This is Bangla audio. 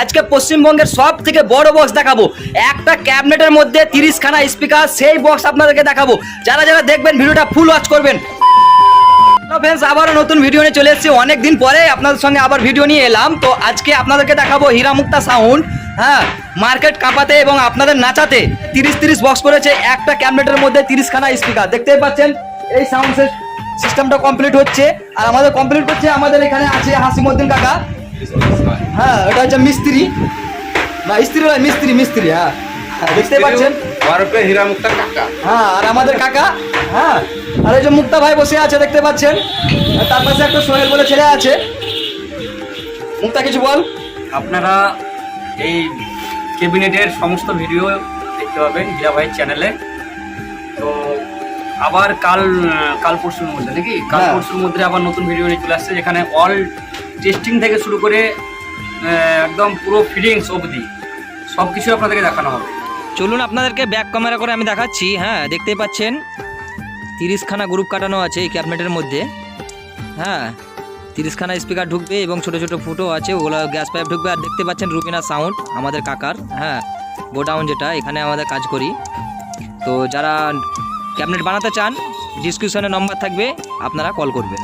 আজকে পশ্চিমবঙ্গের সব থেকে বড় বক্স দেখাবো। একটা ক্যাবিনেটের মধ্যে তিরিশ খানা স্পিকার সেই বক্স আপনাদেরকে দেখাবো। যারা যারা দেখবেন, ভিডিওটা ফুল ওয়াচ করবেন। ফ্রেন্ডস আবারও নতুন ভিডিও নিয়ে চলে এসেছি। অনেক দিন পরে আপনাদের সঙ্গে আবার ভিডিও নিয়ে এলাম। তো আজকে আপনাদেরকে দেখাবো হীরামুক্তা সাউন্ড হ্যাঁ মার্কেট কাঁপাতে এবং আপনাদের নাচাতে। তিরিশ তিরিশ বক্স করেছে, একটা ক্যাবিনেটের মধ্যে তিরিশ খানা স্পিকার দেখতেই পাচ্ছেন, এই সাউন্ড সিস্টেমটা কমপ্লিট হচ্ছে। আর আমাদের কমপ্লিট করছে আমাদের এখানে আছে হাসিমুদ্দিন কাকা। হ্যাঁ এটা হচ্ছে মিস্ত্রি। না স্ত্রী নয় মিস্ত্রি মিস্ত্রি হ্যাঁ। হ্যাঁ, দেখতেই পাচ্ছেন? ভারতে হীরামুক্তা কাকা। হ্যাঁ আর আমাদের কাকা হ্যাঁ। আর এই যে মুক্তা ভাই বসে আছে দেখতে পাচ্ছেন? আর তার পাশে একটা সোহেল বলে ছেলে আছে। মুক্তা কিছু বল? আপনারা এই ক্যাবিনেটের সমস্ত ভিডিও দেখতে পাবেন হীরা ভাইয়ের চ্যানেলে। তো আবার কাল কাল পরশুর মধ্যে নাকি? কাল হ্যাঁ। পরশুর মধ্যে আবার নতুন ভিডিও নিয়ে চলে আসছে যেখানে অল টেস্টিং থেকে শুরু করে একদম পুরো ফিলিংস অবধি সব কিছু আপনাদেরকে দেখানো হবে। চলুন আপনাদেরকে ব্যাক ক্যামেরা করে আমি দেখাচ্ছি হ্যাঁ দেখতেই পাচ্ছেন, তিরিশখানা গ্রুপ কাটানো আছে এই ক্যাবিনেটের মধ্যে। হ্যাঁ তিরিশখানা স্পিকার ঢুকবে এবং ছোটো ছোটো ফুটো আছে, ওগুলো গ্যাস পাইপ ঢুকবে আর দেখতে পাচ্ছেন রুবিনা সাউন্ড আমাদের কাকার হ্যাঁ গোডাউন যেটা, এখানে আমাদের কাজ করি। তো যারা ক্যাবিনেট বানাতে চান ডিসক্রিপশনে নম্বর থাকবে, আপনারা কল করবেন।